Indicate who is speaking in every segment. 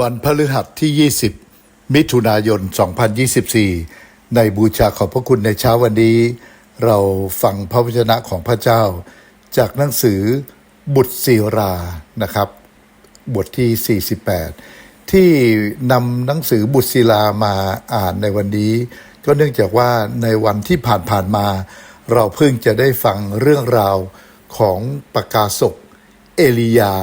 Speaker 1: วันพฤหัสที่ 20 มิถุนายน 2024 ในบูชาขอบพระคุณในเช้าวันนี้ เราฟังพระวจนะของพระเจ้า จากหนังสือบุตรศิรานะครับ บทที่ 48 ที่นำหนังสือบุตรศิลามาอ่านในวันนี้ ก็เนื่องจากว่าในวันที่ผ่านๆมา เราเพิ่งจะได้ฟังเรื่องราวของประกาศกเอลียา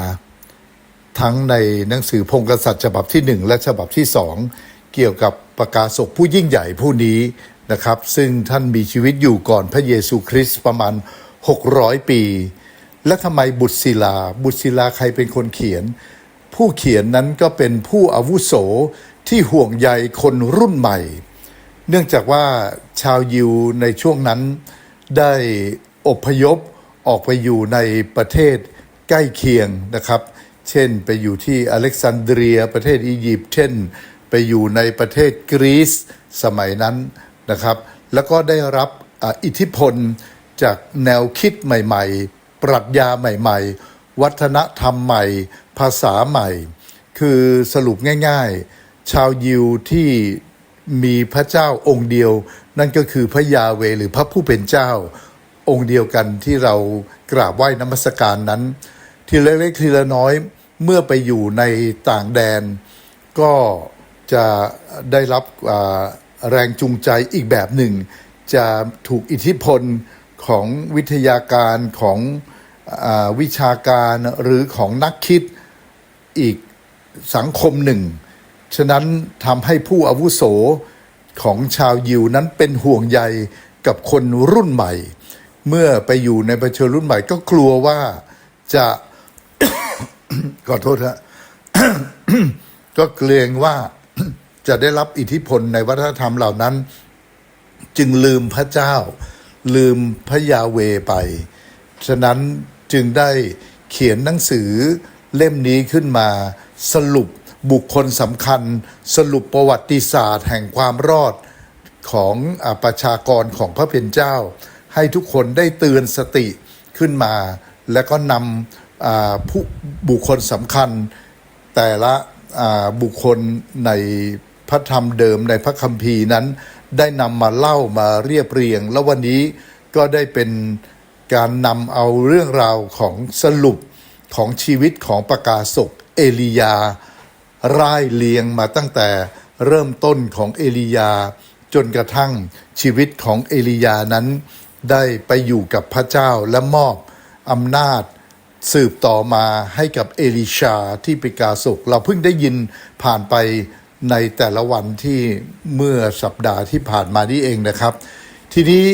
Speaker 1: ทั้งในหนังสือพงกษัตริย์ฉบับที่หนึ่งและฉบับที่สองเกี่ยวกับประกาศกผู้ยิ่งใหญ่ผู้นี้นะครับ ซึ่งท่านมีชีวิตอยู่ก่อนพระเยซูคริสต์ประมาณ 600 ปี และทำไมบุตรศิลา บุตรศิลาใครเป็นคนเขียน ผู้เขียนนั้นก็เป็นผู้อาวุโสที่ห่วงใยคนรุ่นใหม่ เนื่องจากว่าชาวยิวในช่วงนั้นได้อพยพออกไปอยู่ในประเทศใกล้เคียงนะครับ เช่นไปอยู่ที่อเล็กซานเดรียประเทศอียิปต์เช่น ไปอยู่ในประเทศกรีซสมัยนั้นนะครับ แล้วก็ได้รับอิทธิพลจากแนวคิดใหม่ๆ ปรัชญาใหม่ๆ วัฒนธรรมใหม่ ภาษาใหม่ คือสรุปง่ายๆ ชาวยิวที่มีพระเจ้าองค์เดียว นั่นก็คือพระยาเวหรือพระผู้เป็นเจ้า องค์เดียวกันที่เรากราบไหว้นมัสการนั้น ทีละเล็กทีละน้อย เมื่อไปอยู่ในต่างแดน ก็จะได้รับแรงจูงใจอีกแบบหนึ่ง จะถูกอิทธิพลของวิทยาการของอวิชาการหรือของนักคิดอีกสังคมหนึ่ง ฉะนั้นทำให้ผู้อาวุโสของชาวยิวนั้นเป็นห่วงใยกับคนรุ่นใหม่ เมื่อไปอยู่ในประชารุ่นใหม่ก็กลัวว่าจะ ขอโทษฮะก็เกรงว่าจะได้รับอิทธิพลในวัฒนธรรมเหล่านั้น จึงลืมพระเจ้า ลืมพระยาเวไป ฉะนั้นจึงได้เขียนหนังสือเล่มนี้ขึ้นมาสรุปบุคคลสำคัญ สรุปประวัติศาสตร์ แห่งความรอดของอประชากรของพระเป็นเจ้า ให้ทุกคนได้เตือนสติขึ้นมา แล้วก็นำ ผู้บุคคลสำคัญแต่ละบุคคลในพระธรรมเดิมในพระคัมภีร์นั้น ได้นำมาเล่ามาเรียบเรียง แล้ววันนี้ก็ได้เป็นการนำเอาเรื่องราวของสรุปของชีวิตของประกาศกเอลียาร่ายเลียงมาตั้งแต่เริ่มต้นของเอลียา จนกระทั่งชีวิตของเอลียานั้น ได้ไปอยู่กับพระเจ้าและมอบอำนาจ สืบต่อมาให้กับเอลิชาที่ป็นกาศกเราเพิ่งได้ยินผ่านไปในแต่ละวันที่เมื่อสัปดาห์ที่ผ่านมานี่เองนะครับ ทีนี้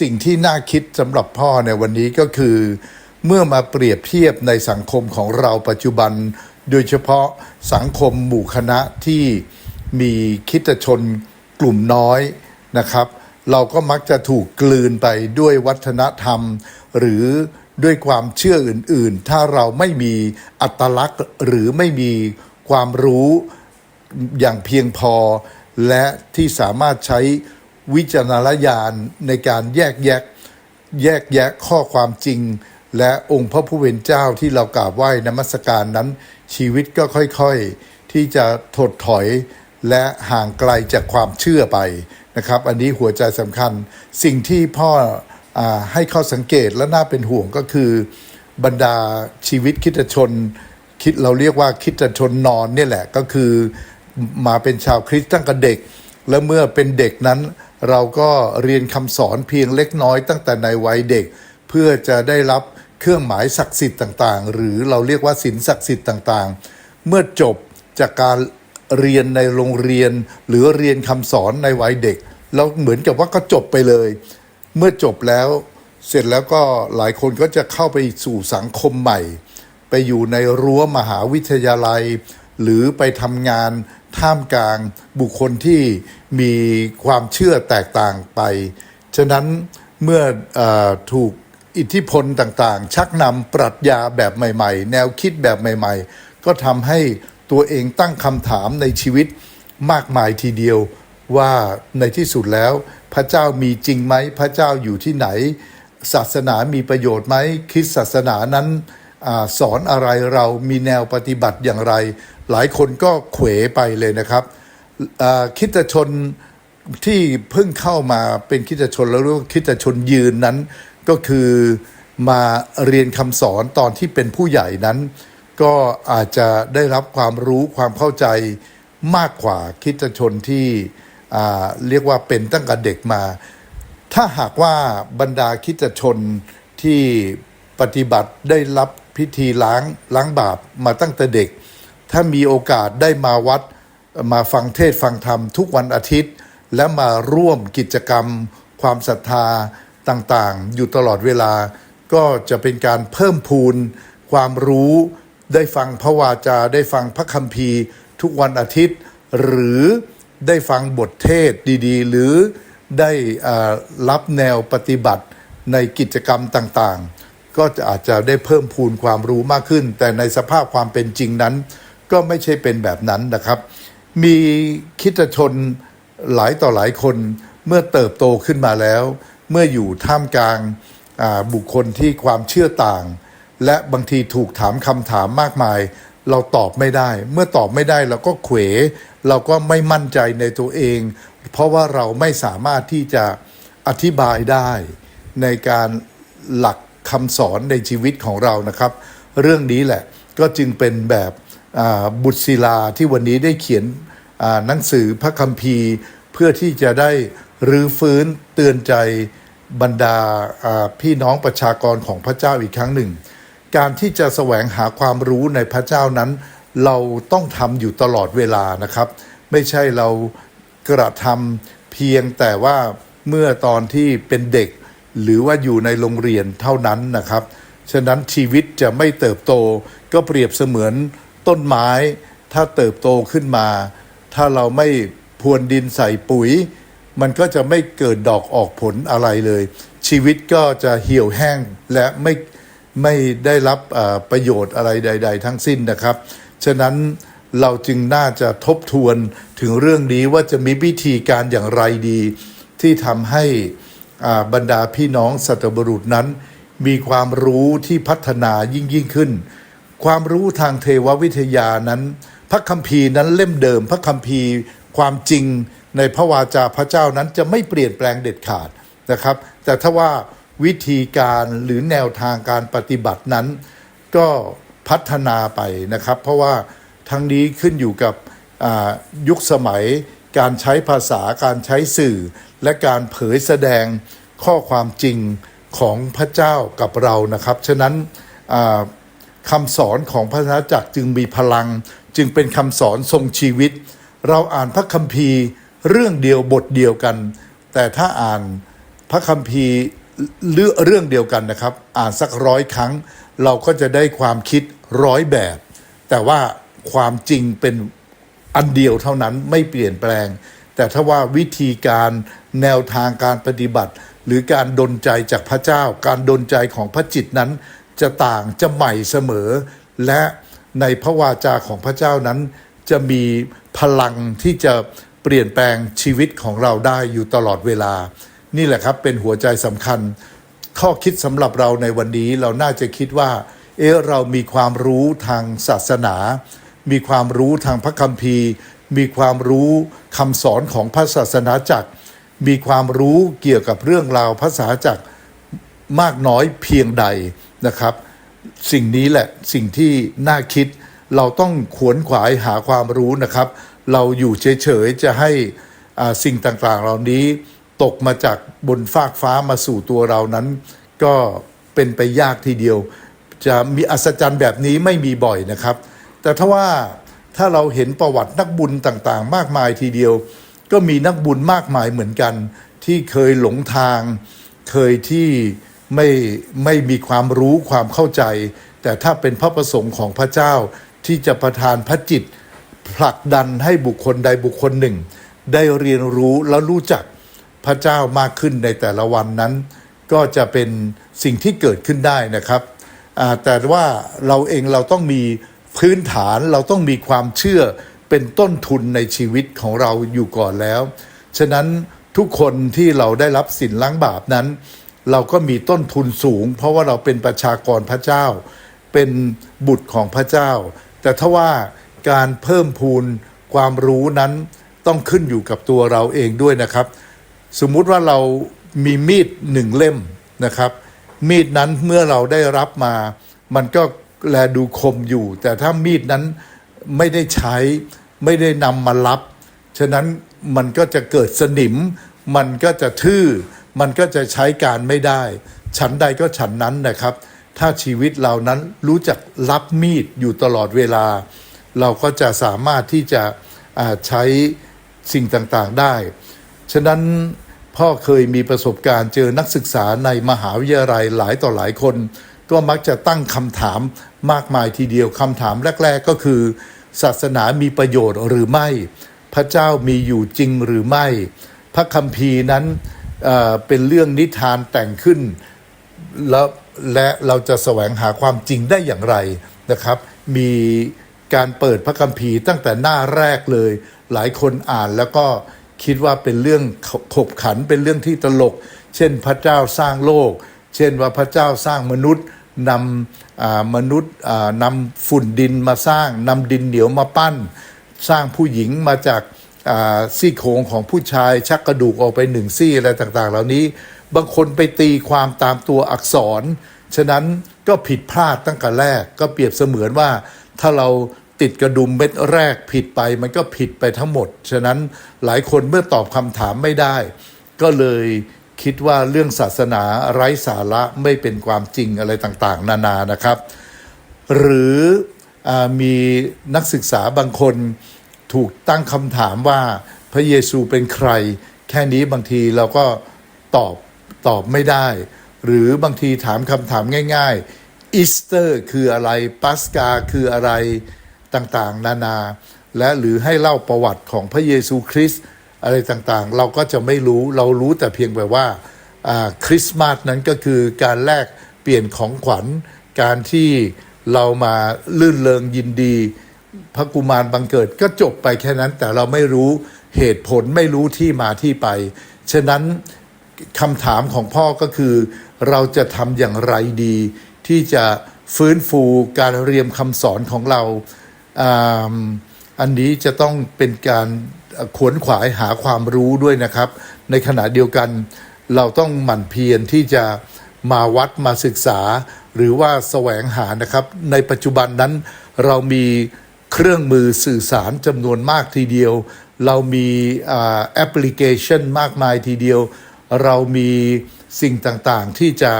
Speaker 1: สิ่งที่น่าคิดสำหรับพ่อในวันนี้ก็คือ เมื่อมาเปรียบเทียบในสังคมของเราปัจจุบัน โดยเฉพาะสังคมหมู่คณะที่มีคิดชนกลุ่มน้อยนะครับ เราก็มักจะถูกกลืนไปด้วยวัฒนธรรม หรือ ด้วยความเชื่ออื่นๆ ถ้าเราไม่มีอัตลักษณ์หรือไม่มีความรู้อย่างเพียงพอ และที่สามารถใช้วิจารณญาณในการแยกแยะแยกแยะข้อความจริง และองค์พระผู้เป็นเจ้าที่เรากราบไหว้นมัสการนั้น ชีวิตก็ค่อยๆ ที่จะถดถอยและห่างไกลจากความเชื่อไปนะครับ อันนี้หัวใจสำคัญสิ่งที่พ่อ ให้ข้อสังเกตและน่าเป็นห่วงก็คือบรรดาชีวิตคิดชน คิดเราเรียกว่าคิดชนนอนเนี่ยแหละก็คือมาเป็นชาวคริสต์ตั้งแต่เด็ก และเมื่อเป็นเด็กนั้นเราก็เรียนคำสอนเพียงเล็กน้อยตั้งแต่ในวัยเด็ก เพื่อจะได้รับเครื่องหมายศักดิ์สิทธิ์ต่างๆ หรือเราเรียกว่าศีลศักดิ์สิทธิ์ต่างๆ เมื่อจบจากการเรียนในโรงเรียน หรือเรียนคำสอนในวัยเด็กแล้วเหมือนกับว่าก็จบไปเลย เมื่อจบแล้วเสร็จแล้วก็หลายคนก็จะเข้าไปสู่สังคมใหม่ ไปอยู่ในรั้วมหาวิทยาลัย หรือไปทำงานท่ามกลางบุคคลที่มีความเชื่อแตกต่างไป ฉะนั้นเมื่อเออถูกอิทธิพลต่างๆ ชักนำปรัชญาแบบใหม่ ๆ แนวคิดแบบใหม่ ๆ ก็ทำให้ตัวเองตั้งคำถามในชีวิตมากมายทีเดียวว่าในที่สุดแล้ว พระเจ้ามีจริงไหม พระเจ้าอยู่ที่ไหน ศาสนามีประโยชน์ไหมคริสตศาสนานั้นอสอนอะไรเรามีแนวปฏิบัติอย่างไร หลายคนก็เขวไปเลยนะครับคิดชนที่เพิ่งเข้ามาเป็นคิดชนแล้วเรียกว่าคิดชนยืนนั้น ก็คือมาเรียนคำสอนตอนที่เป็นผู้ใหญ่นั้น ก็อาจจะได้รับความรู้ความเข้าใจมากกว่าคิดชนที่ เรียกว่าเป็นตั้งแต่เด็กมา ถ้าหากว่าบรรดาคิดชนที่ปฏิบัติได้รับพิธีล้างล้างบาปมาตั้งแต่เด็ก ถ้ามีโอกาสได้มาวัดมาฟังเทศฟังธรรมทุกวันอาทิตย์ และมาร่วมกิจกรรม ความศรัทธาต่างๆ อยู่ตลอดเวลา ก็จะเป็นการเพิ่มพูน ความรู้ได้ฟังพระวาจาได้ฟังพระคัมภีร์ ทุกวันอาทิตย์ หรือ ได้ฟังบทเทศดีๆ หรือได้รับแนวปฏิบัติในกิจกรรมต่างๆ ก็จะอาจจะได้เพิ่มพูนความรู้มากขึ้น แต่ในสภาพความเป็นจริงนั้น ก็ไม่ใช่เป็นแบบนั้นนะครับ มีคิดชนหลายต่อหลายคนเมื่อเติบโตขึ้นมาแล้ว เมื่ออยู่ท่ามกลางบุคคลที่ความเชื่อต่าง และบางทีถูกถามคำถามมากมาย เราตอบไม่ได้ เมื่อตอบไม่ได้เราก็เขว เราก็ไม่มั่นใจในตัวเอง เพราะว่าเราไม่สามารถที่จะอธิบายได้ในการหลักคำสอนในชีวิตของเรานะครับ เรื่องนี้แหละก็จึงเป็นแบบบุตรศิลาที่วันนี้ได้เขียนหนังสือพระคัมภีร์ เพื่อที่จะได้รื้อฟื้นเตือนใจบรรดาพี่น้องประชากรของพระเจ้าอีกครั้งหนึ่ง การที่จะแสวงหาความรู้ในพระเจ้านั้น เราต้องทำอยู่ตลอดเวลานะครับ ไม่ใช่เรากระทำเพียงแต่ว่าเมื่อตอนที่เป็นเด็ก หรือว่าอยู่ในโรงเรียนเท่านั้นนะครับ ฉะนั้นชีวิตจะไม่เติบโตก็เปรียบเสมือนต้นไม้ ถ้าเติบโตขึ้นมา ถ้าเราไม่พรวนดินใส่ปุ๋ย มันก็จะไม่เกิดดอกออกผลอะไรเลย ชีวิตก็จะเหี่ยวแห้งและไม่ไม่ได้รับประโยชน์อะไรใด ๆ ทั้งสิ้นนะครับ ฉะนั้นเราจึงน่าจะทบทวนถึงเรื่องนี้ว่าจะมีวิธีการอย่างไรดี ที่ทำให้บรรดาพี่น้องสัตบุรุษนั้น มีความรู้ที่พัฒนายิ่งยิ่งขึ้น ความรู้ทางเทววิทยานั้น พระคัมภีร์นั้นเล่มเดิม พระคัมภีร์ความจริงในพระวาจาพระเจ้านั้นจะไม่เปลี่ยนแปลงเด็ดขาดนะครับ แต่ถ้าว่าวิธีการหรือแนวทางการปฏิบัตินั้น ก็ พัฒนาไปนะครับ เพราะว่าทั้งนี้ขึ้นอยู่กับยุคสมัย การใช้ภาษาการใช้สื่อ และการเผยแสดงข้อความจริงของพระเจ้ากับเรานะครับ ฉะนั้นคำสอนของพระนาจักรจึงมีพลัง จึงเป็นคำสอนทรงชีวิต เราอ่านพระคัมภีร์เรื่องเดียวบทเดียวกัน แต่ถ้าอ่านพระคัมภีร์เรื่องเดียวกันนะครับ อ่านสักร้อยครั้ง เราก็จะได้ความคิดร้อยแบบ แต่ว่าความจริงเป็นอันเดียวเท่านั้นไม่เปลี่ยนแปลง แต่ถ้าว่าวิธีการแนวทางการปฏิบัติ หรือการดลใจจากพระเจ้า การดลใจของพระจิตนั้น จะต่างจะใหม่เสมอ และในพระวาจาของพระเจ้านั้น จะมีพลังที่จะเปลี่ยนแปลงชีวิตของเราได้อยู่ตลอดเวลา นี่แหละครับเป็นหัวใจสำคัญ ข้อคิดสำหรับเราในวันนี้เราน่าจะคิดว่า เอ๊ะเรามีความรู้ทางศาสนา มีความรู้ทางพระคัมภีร์ มีความรู้คำสอนของพระศาสนาจักร มีความรู้เกี่ยวกับเรื่องราวภาษาจักรมากน้อยเพียงใดนะครับ สิ่งนี้แหละสิ่งที่น่าคิดเราต้องขวนขวายหาความรู้นะครับ เราอยู่เฉยๆจะให้สิ่งต่างๆเหล่านี้ ตกมาจากบนฟากฟ้ามาสู่ตัวเรานั้น ก็เป็นไปยากทีเดียว จะมีอัศจรรย์แบบนี้ไม่มีบ่อยนะครับ แต่ถ้าว่าถ้าเราเห็นประวัตินักบุญต่างๆ มากมายทีเดียว ก็มีนักบุญมากมายเหมือนกัน ที่เคยหลงทาง เคยที่ไม่ไม่มีความรู้ความเข้าใจ แต่ถ้าเป็นพระประสงค์ของพระเจ้าที่จะประทานพระจิตผลักดันให้บุคคลใดบุคคลหนึ่ง ได้เรียนรู้และรู้จัก พระเจ้ามากขึ้นในแต่ละวันนั้น ก็จะเป็นสิ่งที่เกิดขึ้นได้นะครับ แต่ว่าเราเองเราต้องมีพื้นฐานเราต้องมีความเชื่อเป็นต้นทุนในชีวิตของเราอยู่ก่อนแล้ว ฉะนั้นทุกคนที่เราได้รับสินล้างบาปนั้น เราก็มีต้นทุนสูง เพราะว่าเราเป็นประชากรพระเจ้า เป็นบุตรของพระเจ้า แต่ถ้าว่าการเพิ่มพูนความรู้นั้นต้องขึ้นอยู่กับตัวเราเองด้วยนะครับ สมมุติว่าเรามีมีดหนึ่งเล่มนะครับ มีดนั้นเมื่อเราได้รับมา มันก็แลดูคมอยู่ แต่ถ้ามีดนั้นไม่ได้ใช้ไม่ได้นำมารับ ฉะนั้นมันก็จะเกิดสนิม มันก็จะทื่อ มันก็จะใช้การไม่ได้ ฉันใดก็ฉันนั้นนะครับ ถ้าชีวิตเรานั้นรู้จักรับมีดอยู่ตลอดเวลา เราก็จะสามารถที่จะใช้สิ่งต่างๆได้ ฉะนั้นพ่อเคยมีประสบการณ์เจอนักศึกษาในมหาวิทยาลัยหลายต่อหลายคน ก็มักจะตั้งคำถามมากมายทีเดียวคำถามแรก ๆ ก็คือ ศาสนามีประโยชน์หรือไม่ พระเจ้ามีอยู่จริงหรือไม่ พระคัมภีร์นั้นเเป็นเรื่องนิทานแต่งขึ้น แล้วและเราจะแสวงหาความจริงได้อย่างไรนะครับ มีการเปิดพระคัมภีร์ตั้งแต่หน้าแรกเลย หลายคนอ่านแล้วก็ คิดว่าเป็นเรื่องขบขันเป็นเรื่องที่ตลก เช่นพระเจ้าสร้างโลก เช่นว่าพระเจ้าสร้างมนุษย์นำมนุษย์นำฝุ่นดินมาสร้างนำดินเหนียวมาปั้น สร้างผู้หญิงมาจากซี่โครงของผู้ชายชักกระดูกออกไปหนึ่งซี่อะไรต่างๆ เหล่านี้ บางคนไปตีความตามตัวอักษร ฉะนั้นก็ผิดพลาดตั้งแต่แรกก็เปรียบเสมือนว่าถ้าเรา ติดกระดุมเม็ดแรกผิดไปมันก็ผิดไปทั้งหมด ฉะนั้นหลายคนเมื่อตอบคำถามไม่ได้ ก็เลยคิดว่าเรื่องศาสนาไร้สาระไม่เป็นความจริงอะไรต่างๆ นานานะครับ หรืออมีนักศึกษาบางคนถูกตั้งคำถามว่าพระเยซูเป็นใคร แค่นี้บางทีเราก็ตอบตอบไม่ได้ หรือบางทีถามคำถามง่ายๆอีสเตอร์คืออะไรปัสกาคืออะไร ต่างๆ นานา และหรือให้เล่าประวัติของพระเยซูคริสต์อะไรต่างๆ เราก็จะไม่รู้เรารู้แต่เพียงแบบว่าอ่าคริสต์มาสนั้นก็คือการแลกเปลี่ยนของขวัญ การที่เรามาลื่นเลงยินดี พระกุมารบังเกิดก็จบไปแค่นั้นแต่เราไม่รู้เหตุผลไม่รู้ที่มาที่ไป ฉะนั้นคำถามของพ่อก็คือ เราจะทำอย่างไรดี ที่จะฟื้นฟูการเรียมคำสอนของเรา อันนี้จะต้องเป็นการขวนขวายหาความรู้ด้วยนะครับ ในขณะเดียวกันเราต้องหมั่นเพียรที่จะมาวัดมาศึกษา หรือว่าแสวงหานะครับ ในปัจจุบันนั้นเรามีเครื่องมือสื่อสารจำนวนมากทีเดียว เรามีแอปพลิเคชันมากมายทีเดียว เรามีสิ่งต่างๆที่จะ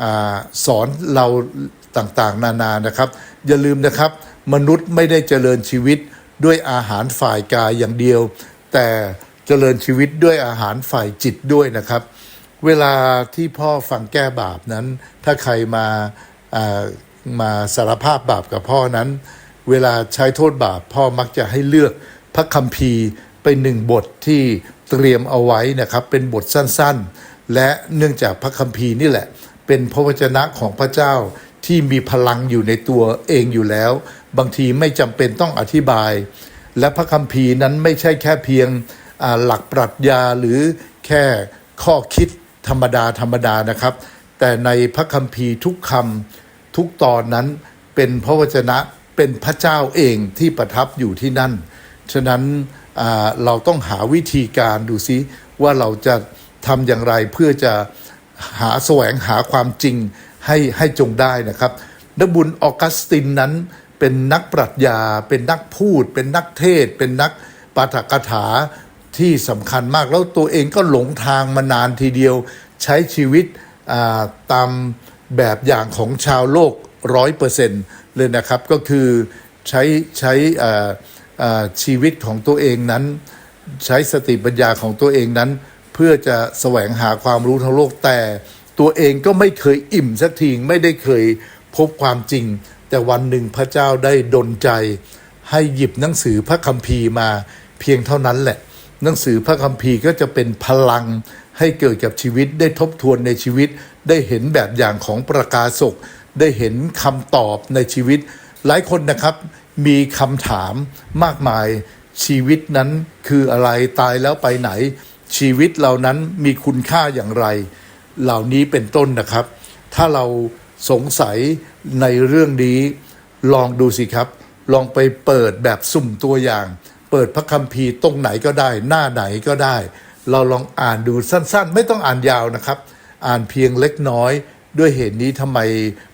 Speaker 1: อสอนเราต่างๆ นานานะครับ อย่าลืมนะครับ มนุษย์ไม่ได้เจริญชีวิตด้วยอาหารฝ่ายกายอย่างเดียว แต่เจริญชีวิตด้วยอาหารฝ่ายจิตด้วยนะครับ เวลาที่พ่อฟังแก้บาปนั้น ถ้าใครมาามาสารภาพบาปกับพ่อนั้น เวลาใช้โทษบาปพ่อมักจะให้เลือกพระคัมภีร์ไปหนึ่งบทที่เตรียมเอาไว้นะครับ เป็นบทสั้นๆ และเนื่องจากพระคัมภีร์นี่แหละ เป็นพระวจนะของพระเจ้าที่มีพลังอยู่ในตัวเองอยู่แล้ว บางทีไม่จำเป็นต้องอธิบาย และพระคัมภีร์นั้นไม่ใช่แค่เพียงหลักปรัชญาหรือแค่ข้อคิดธรรมดาธรรมดานะครับ แต่ในพระคัมภีร์ทุกคำทุกตอนนั้นเป็นพระวจนะเป็นพระเจ้าเองที่ประทับอยู่ที่นั่น ฉะนั้นเราต้องหาวิธีการดูซิว่าเราจะทำอย่างไรเพื่อจะหาแสวงหาความจริงให้ให้จงได้นะครับนบุญออกัสตินนั้น เป็นนักปรัชญา เป็นนักพูด เป็นนักเทศ เป็นนักปาฐกถาที่สำคัญมากแล้วตัวเองก็หลงทางมานานทีเดียว ใช้ชีวิตตามแบบอย่างของชาวโลกร้อยเปอร์เซ็นต์เลยนะครับก็คือใช้ใช้ชีวิตของตัวเองนั้น ใช้สติปัญญาของตัวเองนั้น เพื่อจะแสวงหาความรู้ทั้งโลกแต่ ตัวเองก็ไม่เคยอิ่มสักทีไม่ได้เคยพบความจริง แต่วันหนึ่งพระเจ้าได้ดลใจ ให้หยิบหนังสือพระคัมภีร์มาเพียงเท่านั้นแหละ หนังสือพระคัมภีร์ก็จะเป็นพลังให้เกิดกับชีวิตได้ทบทวนในชีวิต ได้เห็นแบบอย่างของประกาศกได้เห็นคำตอบในชีวิต หลายคนนะครับมีคำถามมากมายชีวิตนั้นคืออะไรตายแล้วไปไหน ชีวิตเหล่านั้นมีคุณค่าอย่างไร เหล่านี้เป็นต้นนะครับ ถ้าเรา สงสัยในเรื่องนี้ลองดูสิครับ ลองไปเปิดแบบสุ่มตัวอย่าง เปิดพระคัมภีร์ตรงไหนก็ได้ หน้าไหนก็ได้ เราลองอ่านดูสั้นๆ ไม่ต้องอ่านยาวนะครับ อ่านเพียงเล็กน้อยด้วยเหตุนี้ทำไม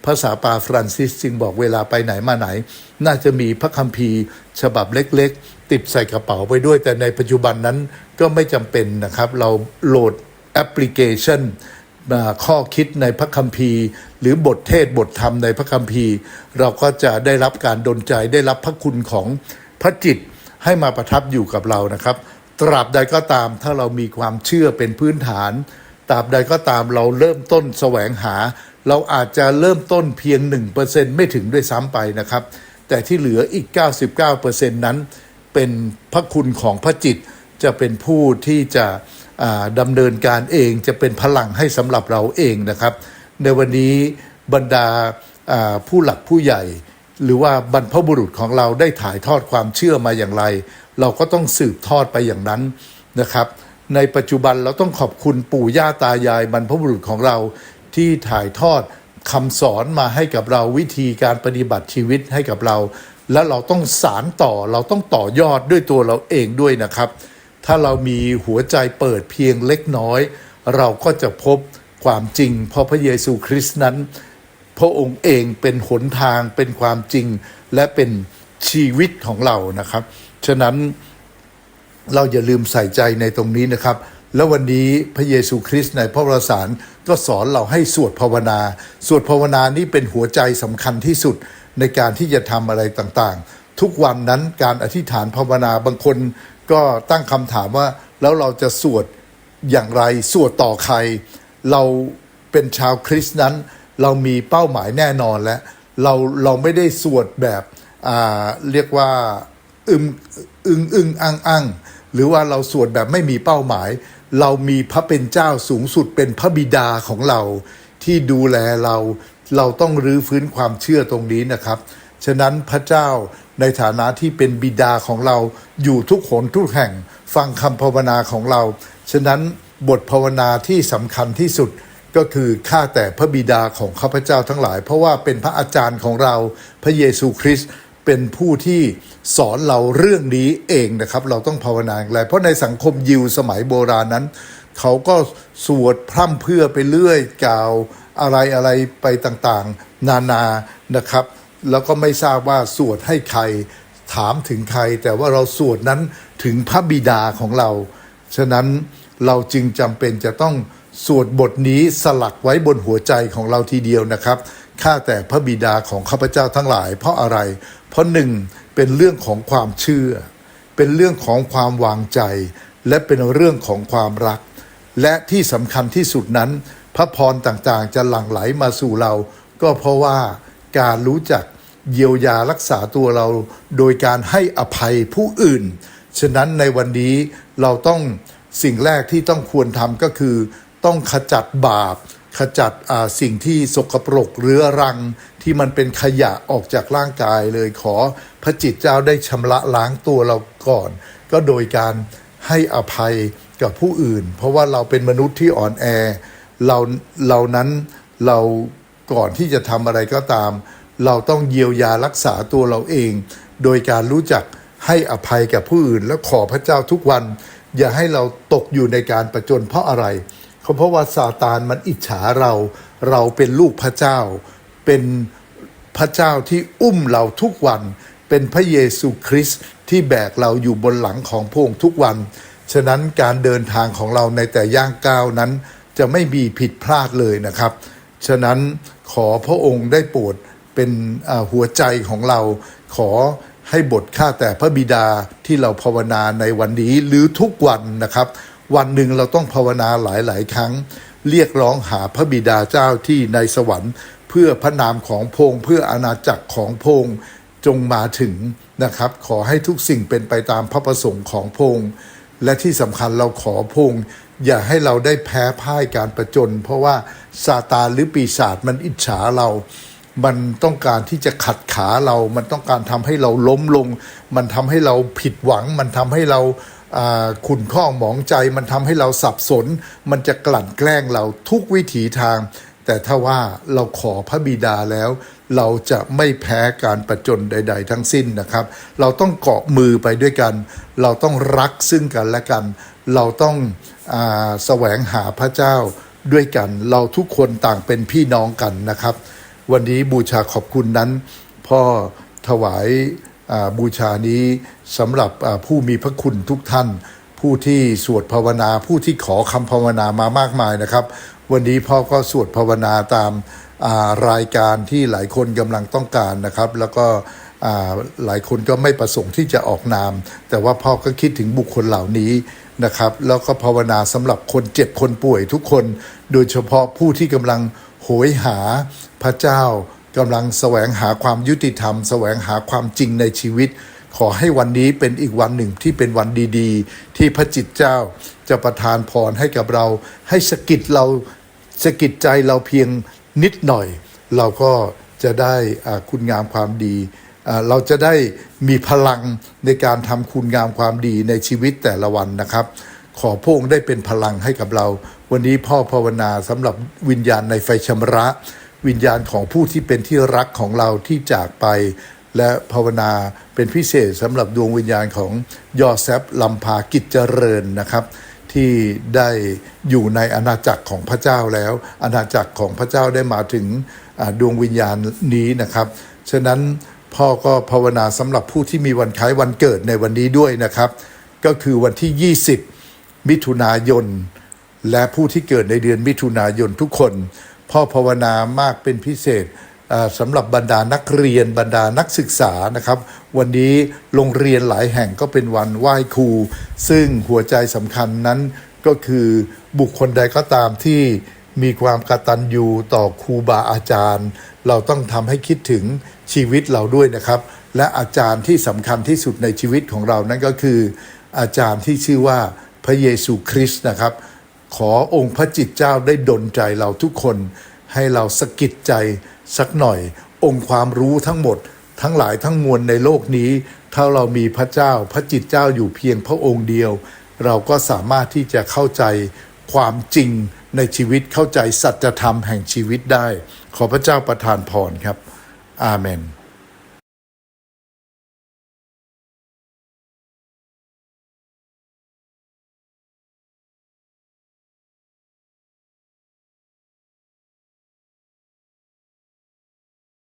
Speaker 1: ภาษาปาฟรานซิสจึงบอกเวลาไปไหนมาไหน น่าจะมีพระคัมภีร์ฉบับเล็กๆ ติดใส่กระเป๋าไปด้วย แต่ในปัจจุบันนั้นก็ไม่จำเป็นนะครับ เราโหลดแอปพลิเคชัน ข้อคิดในพระคัมภีร์ หรือบทเทศบทธรรมในพระคัมภีร์ เราก็จะได้รับการดลใจได้รับพระคุณของพระจิตให้มาประทับอยู่กับเรานะครับ ตราบใดก็ตามถ้าเรามีความเชื่อเป็นพื้นฐาน ตราบใดก็ตามเราเริ่มต้นแสวงหา เราอาจจะเริ่มต้นเพียง 1%ไม่ถึงด้วยซ้ำไปนะครับ แต่ที่เหลืออีก 99%นั้น เป็นพระคุณของพระจิตจะเป็นผู้ที่จะ ดำเนินการเองจะเป็นพลังให้สำหรับเราเองนะครับ ในวันนี้บรรดาผู้หลักผู้ใหญ่ หรือว่าบรรพบุรุษของเราได้ถ่ายทอดความเชื่อมาอย่างไร เราก็ต้องสืบทอดไปอย่างนั้นนะครับ ในปัจจุบันเราต้องขอบคุณปู่ย่าตายายบรรพบุรุษของเราที่ถ่ายทอดคำสอนมาให้กับเราวิธีการปฏิบัติชีวิตให้กับเรา แล้วเราต้องสารต่อเราต้องต่อยอดด้วยตัวเราเองด้วยนะครับ ถ้าเรามีหัวใจเปิดเพียงเล็กน้อย เราก็จะพบความจริง เพราะพระเยซูคริสต์นั้น พระองค์เองเป็นหนทางเป็นความจริงและเป็นชีวิตของเรานะครับ ฉะนั้นเราอย่าลืมใส่ใจในตรงนี้นะครับ แล้ววันนี้พระเยซูคริสต์ในพระวรสารก็สอนเราให้สวดภาวนา สวดภาวนานี่เป็นหัวใจสำคัญที่สุดในการที่จะทำอะไรต่างๆ ทุกวันนั้นการอธิษฐานภาวนาบางคน ก็ตั้งคำถามว่าแล้วเราจะสวดอย่างไรสวดต่อใคร เราเป็นชาวคริสต์นั้น เรามีเป้าหมายแน่นอนแล้วเราเราไม่ได้สวดแบบอ่าเรียกว่าอึมอึงอึงอังอังหรือว่าเราสวดแบบไม่มีเป้าหมาย เรามีพระเป็นเจ้าสูงสุดเป็นพระบิดาของเราที่ดูแลเรา เราต้องรื้อฟื้นความเชื่อตรงนี้นะครับ ฉะนั้นพระเจ้าในฐานะที่เป็นบิดาของเราอยู่ทุกหนทุกแห่งฟังคำภาวนาของเรา ฉะนั้นบทภาวนาที่สำคัญที่สุดก็คือข้าแต่พระบิดาของข้าพเจ้าทั้งหลาย เพราะว่าเป็นพระอาจารย์ของเราพระเยซูคริสต์เป็นผู้ที่สอนเราเรื่องนี้เองนะครับ เราต้องภาวนาอย่างไรเพราะในสังคมยิวสมัยโบราณนั้น เขาก็สวดพร่ำเพื่อไปเรื่อยกล่าวอะไรอะไรไปต่างๆ นานานะครับ แล้วก็ไม่ทราบว่าสวดให้ใครถามถึงใคร แต่ว่าเราสวดนั้นถึงพระบิดาของเรา ฉะนั้นเราจึงจำเป็นจะต้องสวดบทนี้สลักไว้บนหัวใจของเราทีเดียวนะครับข้าแต่พระบิดาของข้าพเจ้าทั้งหลาย เพราะอะไร เพราะหนึ่งเป็นเรื่องของความเชื่อ เป็นเรื่องของความวางใจ และเป็นเรื่องของความรัก และที่สำคัญที่สุดนั้น พระพรต่างๆ จะหลั่งไหลมาสู่เรา ก็เพราะว่า การรู้จักเยียวยารักษาตัวเรา โดยการให้อภัยผู้อื่น ฉะนั้นในวันนี้เราต้องสิ่งแรกที่ต้องควรทำก็คือ ต้องขจัดบาป ขจัดสิ่งที่สกปรกเรื้อรัง ที่มันเป็นขยะออกจากร่างกายเลยขอ พระจิตเจ้าได้ชำระล้างตัวเราก่อน ก็โดยการให้อภัยกับผู้อื่น เพราะว่าเราเป็นมนุษย์ที่อ่อนแอเราเรานั้นเรา ก่อนที่จะทำอะไรก็ตาม เราต้องเยียวยารักษาตัวเราเอง โดยการรู้จักให้อภัยกับผู้อื่น และขอพระเจ้าทุกวัน อย่าให้เราตกอยู่ในการประจนเพราะอะไรเพราะว่าซาตานมันอิจฉาเรา เราเป็นลูกพระเจ้า เป็นพระเจ้าที่อุ้มเราทุกวัน เป็นพระเยซูคริสต์ที่แบกเราอยู่บนหลังของพระองค์ทุกวัน ฉะนั้นการเดินทางของเราในแต่ย่างก้าวนั้น จะไม่มีผิดพลาดเลยนะครับ ฉะนั้นขอพระองค์ได้โปรดเป็นหัวใจของเราขอให้บทข้าแต่พระบิดาที่เราภาวนาในวันนี้หรือทุกวันนะครับ วันหนึ่งเราต้องภาวนาหลาย ๆ ครั้ง เรียกร้องหาพระบิดาเจ้าที่ในสวรรค์ เพื่อพระนามของพงเพื่ออาณาจักรของพงจงมาถึงนะครับ ขอให้ทุกสิ่งเป็นไปตามพระประสงค์ของพงและที่สำคัญเราขอพง อย่าให้เราได้แพ้พ่ายการประจน เพราะว่าซาตานหรือปีศาจมันอิจฉาเรา มันต้องการที่จะขัดขาเรา มันต้องการทำให้เราล้มลง มันทำให้เราผิดหวัง มันทำให้เราขุ่นข้องหมองใจ มันทำให้เราสับสน มันจะกลั่นแกล้งเราทุกวิถีทาง แต่ถ้าว่าเราขอพระบิดาแล้ว เราจะไม่แพ้การประจนใด ๆ ทั้งสิ้นนะครับ เราต้องเกาะมือไปด้วยกัน เราต้องรักซึ่งกันและกัน เราต้องอแสวงหาพระเจ้าด้วยกัน เราทุกคนต่างเป็นพี่น้องกันนะครับ วันนี้บูชาขอบคุณนั้น พ่อถวายบูชานี้สำหรับผู้มีพระคุณทุกท่าน ผู้ที่สวดภาวนา ผู้ที่ขอคำภาวนามามากมายนะครับ วันนี้พ่อก็สวดภาวนาตามารายการที่หลายคนกำลังต้องการนะครับ แล้วก็หลายคนก็ไม่ประสงค์ที่จะออกนาม แต่ว่าพ่อก็คิดถึงบุคคลเหล่านี้ นะครับ แล้วก็ภาวนาสำหรับคนเจ็บคนป่วยทุกคน โดยเฉพาะผู้ที่กำลังโหยหาพระเจ้ากำลังแสวงหาความยุติธรรม แสวงหาความจริงในชีวิต ขอให้วันนี้เป็นอีกวันหนึ่งที่เป็นวันดีๆ ที่พระจิตเจ้าจะประทานพรให้กับเรา ให้สกิดเราสกิดใจเราเพียงนิดหน่อย เราก็จะได้คุณงามความดี เราจะได้มีพลังในการทำคุณงามความดีในชีวิตแต่ละวันนะครับ ขอพระองค์ได้เป็นพลังให้กับเรา วันนี้พ่อภาวนาสำหรับวิญญาณในไฟชำระ วิญญาณของผู้ที่เป็นที่รักของเราที่จากไป และภาวนาเป็นพิเศษสำหรับดวงวิญญาณของยอแซฟลำพากิจเจริญนะครับที่ได้อยู่ในอาณาจักรของพระเจ้าแล้ว อาณาจักรของพระเจ้าได้มาถึงดวงวิญญาณนี้นะครับ ฉะนั้น พ่อก็ภาวนาสำหรับผู้ที่มีวันคล้ายวันเกิดในวันนี้ด้วยนะครับ ก็คือวันที่ 20 มิถุนายน และผู้ที่เกิดในเดือนมิถุนายนทุกคน พ่อภาวนามากเป็นพิเศษสำหรับบรรดานักเรียนบรรดานักศึกษานะครับ วันนี้โรงเรียนหลายแห่งก็เป็นวันไหว้ครู ซึ่งหัวใจสำคัญนั้นก็คือบุคคลใดก็ตามที่มีความกตัญญูต่อครูบาอาจารย์ เราต้องทำให้คิดถึงชีวิตเราด้วยนะครับ และอาจารย์ที่สำคัญที่สุดในชีวิตของเรานั่นก็คือ อาจารย์ที่ชื่อว่าพระเยซูคริสต์นะครับ ขอองค์พระจิตเจ้าได้ดลใจเราทุกคน ให้เราสะกิดใจสักหน่อย องค์ความรู้ทั้งหมด ทั้งหลายทั้งมวลในโลกนี้ ถ้าเรามีพระเจ้าพระจิตเจ้าอยู่เพียงพระองค์เดียว เราก็สามารถที่จะเข้าใจความจริงในชีวิตเข้าใจสัจธรรมแห่งชีวิตได้ ขอพระเจ้าประทานพรครับ อาเมน